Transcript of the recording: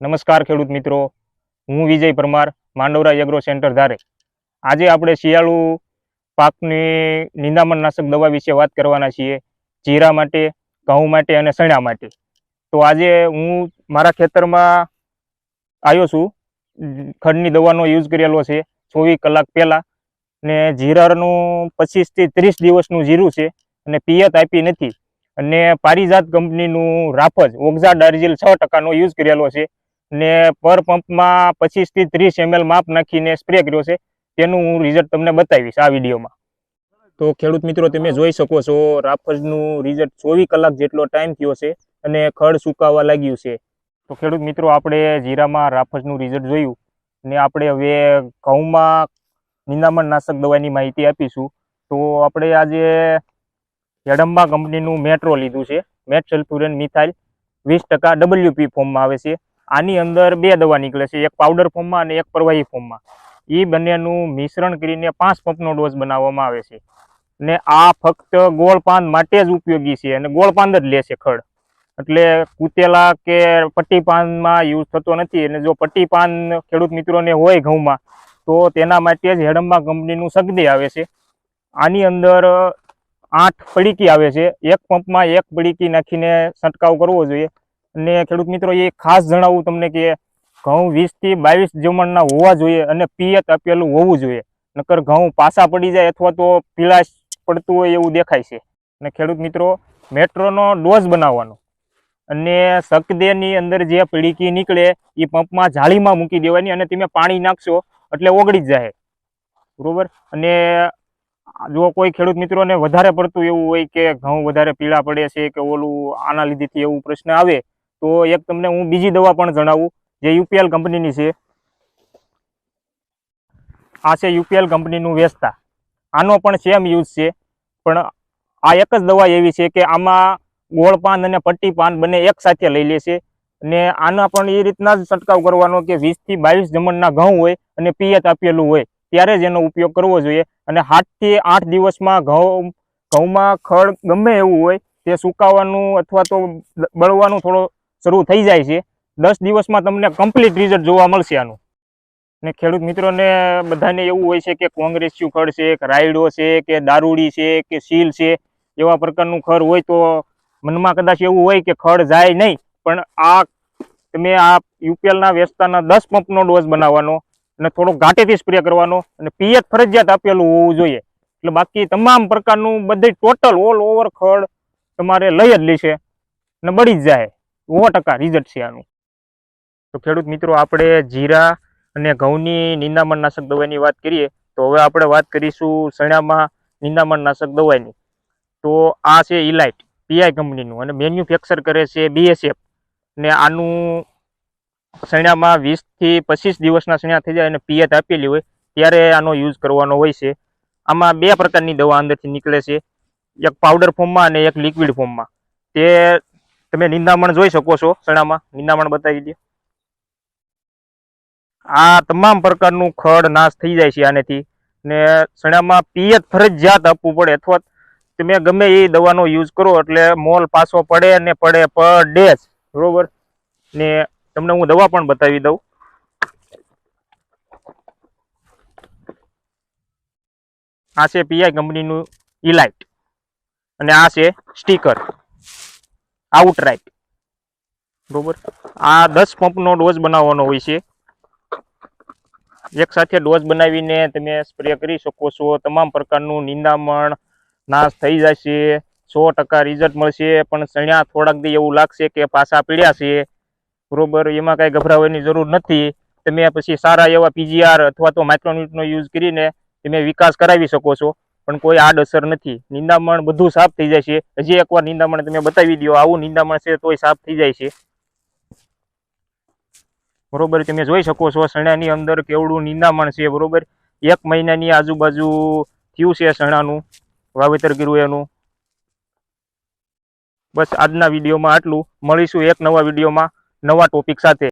નમસ્કાર ખેડૂત મિત્રો. હું વિજય પરમાર, માંડવરા એગ્રો સેન્ટર ધારે. આજે આપણે શિયાળુ પાકની નિંદામણ નાશક દવા વિશે વાત કરવાના છીએ. જીરા માટે, ઘઉં માટે અને સણા માટે. તો આજે હું મારા ખેતરમાં આવ્યો છું. ખડની દવાનો યુઝ કરેલો છે ચોવીસ કલાક પહેલાં. ને જીરાનું પચીસથી ત્રીસ દિવસનું જીરું છે અને પિયત આપી નથી. અને પારિજાત કંપનીનું રાફજ ઓગઝા ડાર્જિલ છ ટકાનો યુઝ કરેલો છે. ને પર પંપમાં પચીસથી ત્રીસ એમએલ માપ નાખીને સ્પ્રે કર્યો છે. તેનું હું રિઝલ્ટ તમને બતાવીશ આ વિડીયોમાં. તો ખેડૂત મિત્રો, તમે જોઈ શકો છો રાફજનું રિઝલ્ટ ચોવીસ કલાક જેટલો ટાઈમ થયો છે અને ખડ સુકાવા લાગ્યું છે. તો ખેડૂત મિત્રો, આપણે જીરામાં રાફજનું રિઝલ્ટ જોયું ને આપણે હવે ઘઉંમાં નિંદામણ નાશક દવાની માહિતી આપીશું. તો આપણે આજે હેડમ્બા કંપનીનું મેટ્રો લીધું છે. મેટ સલ્ફ્યુરન મિથાઇલ વીસ ટકા ડબલ્યુપી ફોર્મમાં આવે છે. આની અંદર બે દવા નીકળે છે, એક પાવડર ફોર્મમાં અને એક પ્રવાહી ફોર્મમાં એ બંનેનું મિશ્રણ કરીને પાંચ પંપનો ડોઝ બનાવવામાં આવે છે. ને આ ફક્ત ગોળપાન માટે જ ઉપયોગી છે અને ગોળપાન જ લે છે ખડ. એટલે કૂતેલા કે પટ્ટીપાનમાં યુઝ થતો નથી અને જો પટ્ટીપાન ખેડૂત મિત્રોને હોય ઘઉંમાં, તો તેના માટે જ હેડમ્બા કંપનીનું સગદી આવે છે. આની અંદર આઠ પડીકી આવે છે. એક પંપમાં એક પડીકી નાખીને છંટકાવ કરવો જોઈએ. અને ખેડૂત મિત્રો, એ ખાસ જણાવું તમને કે ઘઉં વીસથી બાવીસ જમણના હોવા જોઈએ અને પિયત આપેલું હોવું જોઈએ. નકર ઘઉં પાસા પડી જાય અથવા તો પીલાશ પડતું હોય એવું દેખાય છે. અને ખેડૂત મિત્રો, મેટ્રોનો ડોઝ બનાવવાનો. અને શકદેની અંદર જે પીડીકી નીકળે, એ પંપમાં જાળીમાં મૂકી દેવાની અને તમે પાણી નાખશો એટલે ઓગળી જ જાય. બરાબર? અને જો કોઈ ખેડૂત મિત્રોને વધારે પડતું એવું હોય કે ઘઉં વધારે પીળા પડે છે કે ઓલું આના લીધેથી એવું પ્રશ્ન આવે તો એક તમને હું બીજી દવા પણ જણાવું, જે યુપીએલ કંપનીની છે. આ છે યુપીએલ કંપનીનું વેસ્તા આનો પણ સેમ યુઝ છે, પણ આ એક જ દવા એવી છે કે આમાં ગોળ પાન અને પટ્ટી પાન બંને એક સાથે લઈ લે છે. અને આના પણ એ રીતના જ છંટકાવ કરવાનો કે વીસથી બાવીસ જમણના ઘઉં હોય અને પિયત આપેલું હોય, ત્યારે જ એનો ઉપયોગ કરવો જોઈએ. અને સાતથી આઠ દિવસમાં ઘઉં, ઘઉંમાં ખડ ગમે એવું હોય, તે સુકાવાનું અથવા તો બળવાનું થોડો શરૂ થઈ જાય છે. દસ દિવસમાં તમને કમ્પ્લીટ રિઝલ્ટ જોવા મળશે આનું. ને ખેડૂત મિત્રોને બધાને એવું હોય છે કે કોંગ્રેસ્યુ ખડ છે, કે રાયડો છે, કે દારૂડી છે, કે સીલ છે, એવા પ્રકારનું ખડ હોય તો મનમાં કદાચ એવું હોય કે ખડ જાય નહીં. પણ આ તમે આ યુપીએલના વેચતાના દસ પંપનો ડોઝ બનાવવાનો અને થોડો ઘાટેથી સ્પ્રે કરવાનો અને પિયત ફરજિયાત આપેલું હોવું જોઈએ. એટલે બાકી તમામ પ્રકારનું બધી ટોટલ ઓલ ઓવર ખડ તમારે લઈ જ લેશે અને બળી જ જાય. સો ટકા રિઝલ્ટ છે આનું. તો ખેડૂત મિત્રો, આપણે જીરા અને ઘઉંની નિંદામણ નાશક દવાની વાત કરીએ, તો હવે આપણે વાત કરીશું ચણામાં નિંદામણ નાશક દવાની તો આ છે ઇલાઇટ પીઆઈ કંપનીનું અને મેન્યુફેક્ચર કરે છે બીએસએફ ને આનું શણામાં વીસથી પચીસ દિવસના ચણા થઈ જાય અને પિયત આપેલી હોય, ત્યારે આનો યુઝ કરવાનો હોય છે. આમાં બે પ્રકારની દવા અંદરથી નીકળે છે. એક પાવડર ફોર્મમાં અને એક લિક્વિડ ફોર્મમાં તે તમે નિંદામણ જોઈ શકો છો ચણામાં નિંદામણ બતાવી દે. આ તમામ પ્રકારનું ખડ નાશ થઈ જાય છે આનેથી. ને ચણામાં પિયત ફરજિયાત આપવું પડે અથવા તમે ગમે એ દવાનો યુઝ કરો એટલે મોલ પાછો પડે ને પડે પર ડે જ. બરોબર? ને તમને હું દવા પણ બતાવી દઉં. આ છે પીઆઈ કંપનીનું ઇલાઇટ અને આ છે સ્ટીકર. આઉટરાઇટ બરોબર? આ દસ પંપનો ડોઝ બનાવવાનો હોય છે. એક સાથે ડોઝ બનાવીને તમે સ્પ્રે કરી શકો છો. તમામ પ્રકારનું નિંદામણ નાશ થઈ જશે. સો ટકા રિઝલ્ટ મળશે. પણ ચણ્યા થોડાક દી એવું લાગશે કે પાછા પીડ્યા છે. બરોબર? એમાં કાંઈ ગભરાવાની જરૂર નથી. તમે પછી સારા એવા પીજીઆર અથવા તો માઇક્રોન્યુટનો યુઝ કરીને તમે વિકાસ કરાવી શકો છો. પણ કોઈ આડઅસર નથી. નિંદામણ બધું સાફ થઈ જાય છે. હજી એકવાર નિંદામણ તમે બતાવી દો આવું નિંદામણ છે તોય સાફ થઈ જાય છે. બરોબર, તમે જોઈ શકો છો સણાની અંદર કેવડું નિંદામણ છે, બરોબર? એક મહિનાની આજુબાજુ થયું છે સણાનું વાવેતર કર્યું એનું. બસ આજના વિડીયોમાં આટલું. મળીશું એક નવા વિડીયોમાં નવા ટોપિક સાથે.